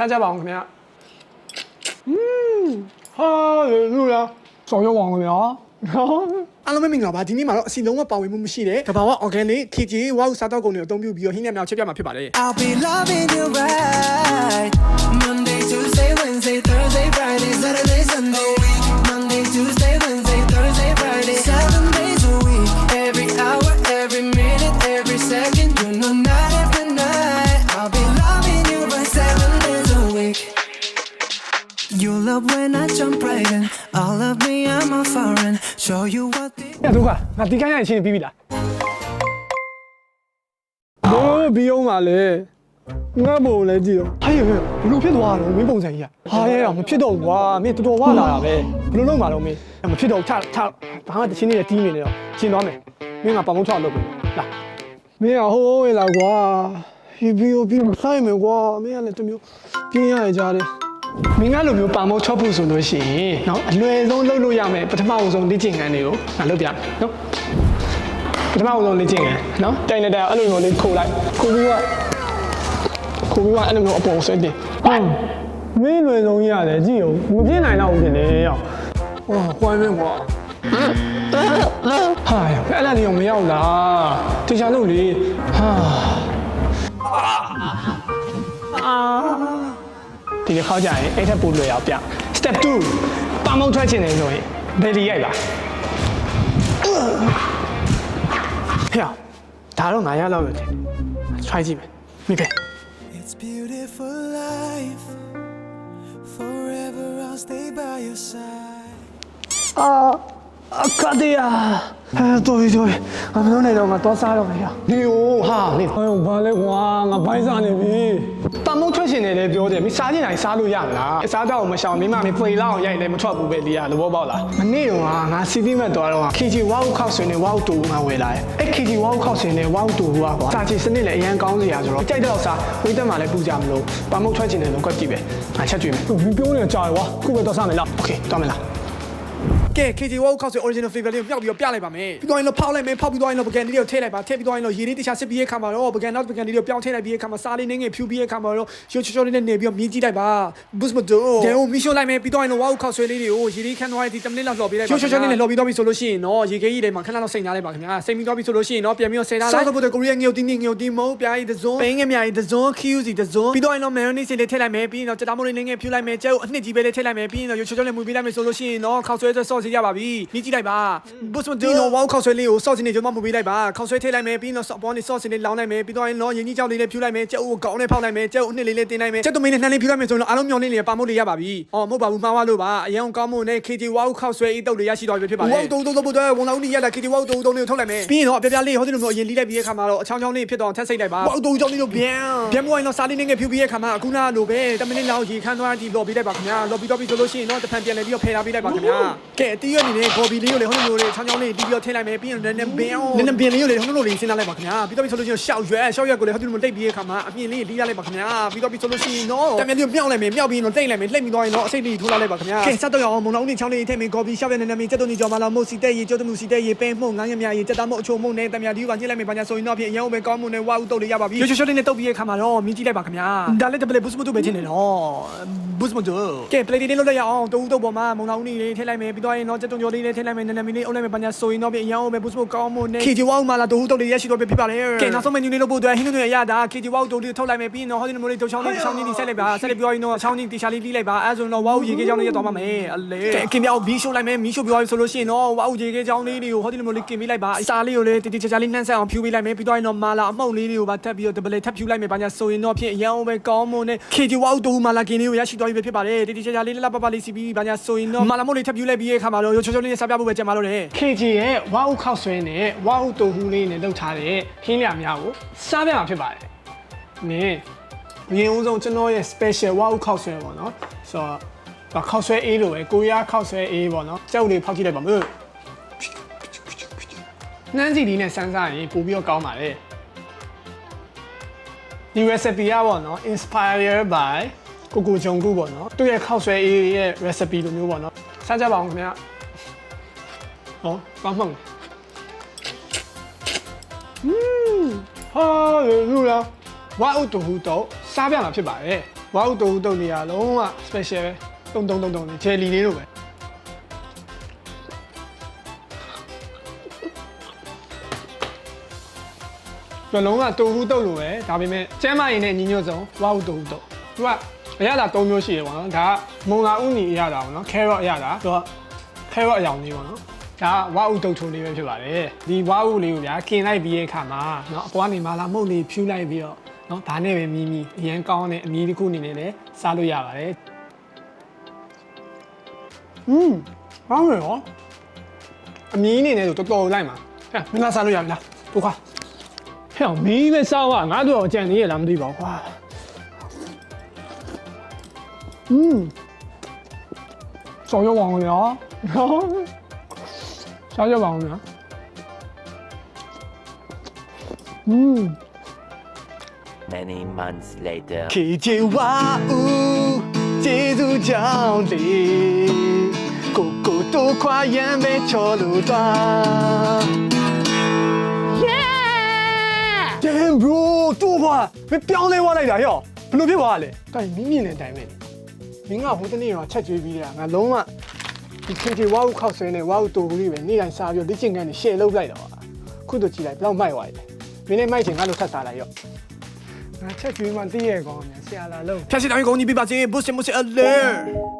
စားကြပါအောင်ခင်ဗျာอืมဟာလူလားဆောင်ရောက်အောင်ခင်ဗျာဟောအားလုံးပဲမင်္ဂလာပါဒီနေ့မှာတော့အစီလုံးဝပါဝင်မှုမရှိတဲ့ကဘာဝ organic KG ဝါဟုစားတော့ကုန်တွေအသုံးပြုပြီးတော့ဟင်းနဲ့မြောက်ချက်ပြမှာဖြစ်ပါတယ် I'll be loving you right. Monday, Tuesday, Wednesday, Thursday, Friday, Saturday, Sunday. Monday, Tuesday, Wednesday, Thursday, Friday. Seven ညဒုက္ခငါဒီကိုင်းရချင်းပြီးပြီလားဘိုးဘီအောင်ပါလေငါဘုံလည်းကြည့်တော့ဟဲ့ဟဲ့ဘလို့ဖြစ်သွားတော့မင်းပုံစံကြီးอ่ะဟာရဲမဖြစ်တော့ဘူးကွာမင်းတော်တော်ဝလာတာပဲဘလို့လုံးမှာတော့မင်းမဖြစ်တော့ချချဘာမှတချင်းနေတဲ့တီးနေနေတော့ရှင်းသွားမယ်မင်းကပတ်မုံချလုပ်ပြီလာမင်းကဟိုးဟိုးဝင်လာကွာဟီဘီယိုဘီမဆိုင်မယ်ကွာမင်းကလည်းတမျိုးပြင်းရရကြတယ် မင်းကလိုမျိုးပါမောချော့ဖို့ဆိုလို့ရှိရင်เนาะအလွယ်ဆုံးလုပ်လို့ရမယ်ပထမအဆုံးလေ့ကျင့်ခန်းတွေကိုငါလုပ်ပြမယ်เนาะ ပထမဦးဆုံးလေ့ကျင့်ခန်းနော်တိုင်နေတဲ့အဲ့လိုမျိုးလေးခိုးလိုက်ခိုးပြီးတော့ခိုးပြီးတော့အဲ့လိုမျိုးအပေါ်ဆွဲတင်ဟုတ်မင်းလွယ်ဆုံးကြီးရတယ်ကြည့်ဦးမပြင်းနိုင်တော့ဘူးတင်လေရောက်ဟောကွိုင်းမင်းကွာဟာအဲ့လာနေအောင်မရောက်လားတေချာလို့လေဟာ ဒီတစ်ခေါက်ကြာရင်အဲ့ထက်ပိုလွယ်အောင်ပြ step 2ပါမောင်းထွက်ချင်တယ်ဆိုရင်ဘယ်လီရိုက်ပါဟဲ့ဒါတော့ငါရလောက်ရတယ် try ကြည့်မယ်မိပဲ It's beautiful life. Forever I'll stay by your side. အာအခါဒီယာအဲတော်ပြီတော်ပြီအမလို့နေတော့ငါတော့စားတော့မယ်ရဒီဟိုဟာနေဟိုဘာလဲကွာငါဘိုင်းစားနေပြီ တမုတ်ထွက်ရှင်နေလေပြောတယ်မိစားချင်တိုင်းစားလို့ရမလားအစားတော့မရှောင်မိမမဖွေလောက်အောင်ရိုက်လည်းမထွက်ဘူးပဲလီယာသဘောပေါက်လားမနေ့တော့ငါစီတီမက်သွားတော့ KG ဝါဟုခောက်ဆွင်နေဝါဟုတူငါဝယ်လာတယ်အဲ့ KG ဝါဟုခောက်ဆွင်နေဝါဟုတူကွာစာချီစနစ်လည်းအရန်ကောင်းစရာဆိုတော့ကြိုက်တော့စားဝိတ်တက်မှလည်းပူကြမလို့တမုတ်ထွက်ချင်တယ်လို့ကွက်ကြည့်ပဲငါချက်ကြည့်မယ်ပြောနေကြတယ်ကွာခုပဲတော့စားမယ်လားโอเคတော့မယ်လား ကဲ KG ဝါဟုခောက်ဆွဲ original flavor လေးကိုမြောက်ပြီးတော့ပြလိုက်ပါမယ်ပြီးတော့ရင်တော့ဖောက်လိုက်မယ်ဖောက်ပြီးတော့ရင်တော့ပကံလေးတွေကိုထည့်လိုက်ပါထည့်ပြီးတော့ရင်တော့ရေလေးတခြားစစ်ပြီးရဲ့ခါမှာတော့ပကံနောက်ပကံလေးတွေကိုပြောင်းထည့်လိုက်ပြီးရဲ့ခါမှာစားလေးနင်းငယ်ဖြူပြီးရဲ့ခါမှာတော့ရိုးချိုချိုလေးနဲ့နေပြီးတော့မြင်းကြည့်လိုက်ပါ boost မတိုးဒဲကိုမီရှို့လိုက်မယ်ပြီးတော့ရင်တော့ဝါဟုခောက်ဆွဲလေးတွေကိုရေလေးခန်းသွားတဲ့ဒီ10မိနစ်လောက်လှော်ပေးလိုက်ပါရိုးချိုချိုလေးနဲ့လှော်ပြီးတော့ပြီဆိုလို့ရှိရင်တော့ရေခဲကြီးတွေမှာခဏလောက်စိတ်နားလိုက်ပါခင်ဗျာစိတ်ပြီးတော့ပြီဆိုလို့ရှိရင်တော့ပြန်ပြီးတော့ဆယ်ထားလိုက်ဆောက်တော့ကိုရီးယားငြိုတင်းငြိုတင်းမဟုတ်ပြားကြီးတစုံပိန်းငယ်မြားကြီးတစုံ QC တစုံပြီးတော့ရင်တော့ mayonnaise လေးထည့်လိုက်မယ်ပြီးရင်တော့ကြက်သားမိုးလေးနင်းငယ်ဖြူလိုက်မယ်ကျဲကိုအနှစ်ကြီးပဲလေးထည့်လိုက်မယ်ပြီးရင်တော့ရိုးချိုချိုလေးမူပေးလိုက်မယ်ဆိုလို့ရှိရင်တော့ခောက်ဆွဲတဲ့ sauce ရပါပြီမြည်ကြည့်လိုက်ပါ boost မတိုးတော့ဝါခောက်ဆွဲလေးကို sauce နဲ့ကျွန်မမူပေးလိုက်ပါခောက်ဆွဲထည့်လိုက်မယ်ပြီးရင်တော့အပေါ်နေ sauce လေးလောင်းလိုက်မယ်ပြီးတော့ရင်တော့ရင်းကြီးကြောက်လေးလေးဖြူလိုက်မယ်ကျဲကိုကောင်းနဲ့ဖောက်လိုက်မယ်ကျဲကိုအနှစ်လေးလေးတင်လိုက်မယ်ကျက်သမင်းနဲ့နှမ်းလေးဖြူလိုက်မယ်ဆိုရင်တော့အားလုံးမျောနေလေးပါမို့လေးရပါပြီအော်မဟုတ်ပါဘူးမှားသွားလို့ပါအရင်ကောင်းမို့နဲ့ KT ဝါခောက်ဆွဲအေးတုပ်လေးရရှိတော့ပြီဖြစ်ပါတယ်ဝါတုံတုံတုံဖို့တော့ဝန်လောင်းကြီးရလာ KT ဝါတုံတုံလေးကိုထုတ်လိုက်မယ်ပြီးရင်တော့အပြပြလေးဟိုဒီလိုမျိုးအရင်လီးလိုက်ပြီးရဲ့ခါမှာတော့အချောင်းချောင်းလေးဖြစ်တော့ထက်စိတ်လိုက်ပါဝါတုံချောင်းလေးတို့ပြန်ပြန်မို့ရင်တော့စားလေးငယ်ဖြူပြီးရဲ့ခါမှာအခုနလိုပဲ10မိနစ်လောက်ရေခမ်းသွားပြီးလော်ပြီးလိုက်ပါခင်ဗျာလော်ပြီးတော့ပြီးဆိုလို့ရှိရင်တော့တဖန်ပြန်လဲပြီးတော့ဖယ်ထားပြီးလိုက်ပါခင်ဗျာကဲအတီးရအနေနဲ့ဂေါ်ဘီလေးကိုလေဟိုလိုလေးချောင်းချောင်းလေးတီးပြီးတော့ထည့်လိုက်မယ်ပြီးရင်လည်းနည်းဘင်းနည်းနည်းဘင်းလေးကိုလေဟိုလိုလေးစဉ်းစားလိုက်ပါခင်ဗျာပြီးတော့ပြီးဆိုလို့ရှိရင်ရှောက်ရွယ်ရှောက်ရွယ်ကိုလေဟိုဒီလိုမျိုးတိတ်ပြီးရဲ့ခါမှာအမြင်လေးတီးရလိုက်ပါခင်ဗျာပြီးတော့ပြီးဆိုလို့ရှိရင်တော့တမန်လေးကိုမြောက်လိုက်မယ်မြောက်ပြီးရင်တော့တိတ်လိုက်မယ်လှိတ်ပြီးသွားရင်တော့အစိတ်လေးထိုးလိုက်လိုက်ပါခင်ဗျာကဲစတော့ရအောင်မုံလုံးနဲ့ချောင်းလေးထည့်မယ်ဂေါ်ဘီရှောက်ရွယ်နည်းနည်းမင်းစက်တုံကြီးကြော်မလာမို့စီတဲ့ရေကျိုးတမှုစီတဲ့ရေပင်းမှုန့်ငန်းရမြရေစက်သားမို့အချိုမှုန့်နဲ့တမန်ဒီကညှိလိုက်မယ်ဘာညာဆိုရင်တော့ဖြင့်အရင်ကပဲကောင်းမှုနဲ့ဝါဥတုတ်လေးရပါပြီရွှေရွှေလေးနဲ့တုတ်ပြီးရဲ့ခါမှာတော့မြင်ကြည့်လိုက်ပါခင်ဗျာဒါလည်းတပလေ boost မတူပဲချင်းနေတော့ boost မတူကဲ play လေးလုပ်လိုက်ရအောင်တူတုတ်ပေါ်မှာမုံလုံးလေးထည့်လိုက်မယ်ပြီးတော့ရင်တော့စက်တုံကြော်လေးလေးထည့်လိုက်မယ်နည်းနည်းမင်းလေးအုပ်လိုက်မယ်ဘာညာဆိုရင်တော့ဖြင့်အရင်ကပဲ boost မကောင်းမှုနဲ့ KG ဝါဥမှာလာတူတုတ်လေးရရှိတော့ဖြစ်ပါတယ်ကဲနောက်ဆုံး menu လေးလုပ်ဖို့အတွက်ဟင်းတွေရတာ KG ဝါဥတုတ်လေးထုတ်လိုက်မယ်ပြီးရင်တော့ဟောဒီလိုမျိုးလေးတုတ်ချောင်းလေးချောင်းလေးဆက်လိုက်ပါဆက်လိုက်ပြောရင်တော့ချောင်းလေးတီရှာလေးတီးလိုက်ပါအဲဆိုရင်တော့ဝါဥရေခဲချောင်းလေးရသွားပါမယ်အလေကဲခင်ဗျားဘီရှိုးလိုက်မယ်မီးရှိုးပြောရဆိုလို့ရှိရင်တော့ဝါဥရေခဲချောင်းလေးတွေကိုဟောဒီလိုမျိုးလေးกินပေးလိုက်ပါအစာလေးကိုလည်းတီတီချာချာလေးနှမ်းဆက်အောင်ဖြူပေးလိုက်မယ်ပြီးတော့ရင်တော့မာလာအမှုန့်လေးတွေကိုပါထပ်ပြီးတော့ဒပလေထပ်ဖြူလိုက်မယ်ဘာညာဆိုရင်တော့ဖြင့်အရန်အောင်ပဲကောင်းမွန်နဲ့ KG ဝါဥတူမာလာกินလေးကိုရရှိသွားပြီပဲဖြစ်ပါတယ်တီတီချာချာလေးလလပပလေးစီပြီးဘာညာဆိုရင်တော့မာလာမုန့်လေးထပ်ဖြူလိုက်ပြီးရဲ့ခါ မှာတော့ရိုးချိုချိုလေးနဲ့စားပြဖို့ပဲကြံပါလို့တယ် KG ရဲ့ဝါဥခောက်ဆွဲနဲ့ဝါဥတူဟူးလေးနဲ့လုပ်ထားတဲ့ခင်းလျာများကိုစားပြမှာဖြစ်ပါတယ်နင်းအရင်ဦးဆုံးကျွန်တော်ရဲ့ special ဝါဥခောက်ဆွဲပေါ့နော်ဆိုတော့ခောက်ဆွဲအေးလို့ပဲကိုရီးယားခောက်ဆွဲအေးပေါ့နော်ကြောက်လေးဖောက်ကြည့်လိုက်ပါမယ်နှမ်းစီဒီနဲ့စမ်းစားရင်ပိုပြီးတော့ကောင်းပါလေဒီ recipe ကပေါ့နော် inspired by ကိုကိုဂျုံကူပေါ့နော်သူ့ရဲ့ခောက်ဆွဲအေးရဲ့ recipe လိုမျိုးပေါ့နော် စားကြပါအောင်ခင်ဗျာဟောကောင်းမှန်อืมဟာလူလားဝါဥတူဟူတော့စားပြမှာဖြစ်ပါတယ်ဝါဥတူတုံနေရလုံးဝ special ပဲတုံတုံတုံတုံနေဂျယ်လီလေးလိုပဲဘလုံးကတူဟုတုတ်လိုပဲဒါပေမဲ့ကျမ်းမာရင်နဲ့ညီညွတ်ဆုံးဝါဥတူဟုတုတ်သူက အရသာ၃မျိုးရှိတယ်ပေါ့နော်ဒါကမုံလာဥနီအရသာပေါ့နော် carrot အရသာသူက carrot အရောင်လေးပေါ့နော်ဒါကဝါဥတုတ်ချိုလေးပဲဖြစ်ပါတယ်ဒီဝါဥလေးကိုဗျာกินလိုက်ပြီးရဲ့အခါမှာเนาะအပွားနေမှာလာမုတ်လေးဖြူလိုက်ပြီးတော့เนาะဒါနဲ့ပဲမြည်မြည်အရန်ကောင်းတဲ့အမီးတစ်ခုအနေနဲ့လည်းစားလို့ရပါတယ်อืมဟောင်းရောအမီးအနေနဲ့ဆိုတော်တော်လိုက်မှာဟဲ့မင်းလာစားလို့ရပြီလားဒုက္ခဟဲ့မီးပဲစားပါငါတို့အကြံနေရလားမသိပါဘူး 음. 저녁 왕이 야. 저녁 왕이 야. 음. Many months later. 기지와 우 지두 장리 고고도 과연에 절루 다. Yeah. Damn bro, တို့ကွာမပြောင်းလဲသွားလိုက်တာဟဲ့ဘယ်လိုဖြစ်သွားလဲ။ကဲမြင့်မြင့်နဲ့တိုင်မဲ့ မင်းကဟိုတနေ့တော့ချက်ကျွေးပြီးတာငါလုံးဝဒီခေချေဝါဦးခောက်ဆွဲနေဝါဦးတူဘူးလေးပဲနေ့တိုင်းစားပြီးလေ့ကျင့်ခန်းနေ share လုပ်လိုက်တော့ခုတို့ကြည့်လိုက်ဘယ်တော့မိုက်သွားလဲမင်းလည်းမိုက်ချင်ငါတို့ထပ်စားလိုက်ရောငါချက်ကျွေးမှသိရဲ့ကောင်မြန်ဆရာလာလို့ဖြတ်စီတိုင်းကုန်ကြီးပြပါစေ boost မစ alert